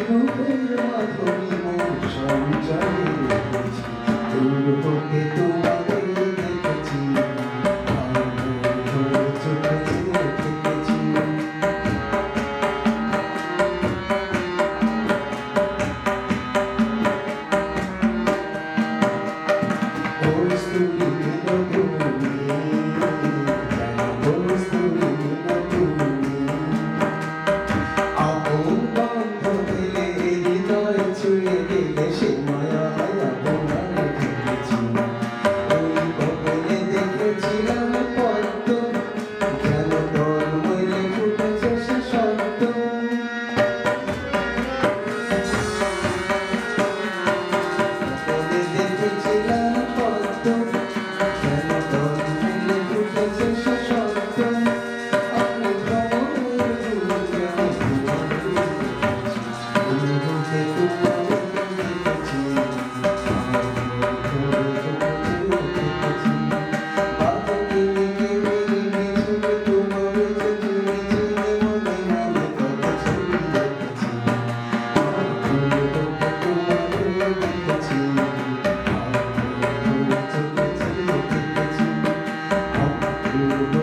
রূপের মাধুরী মন তোমার you.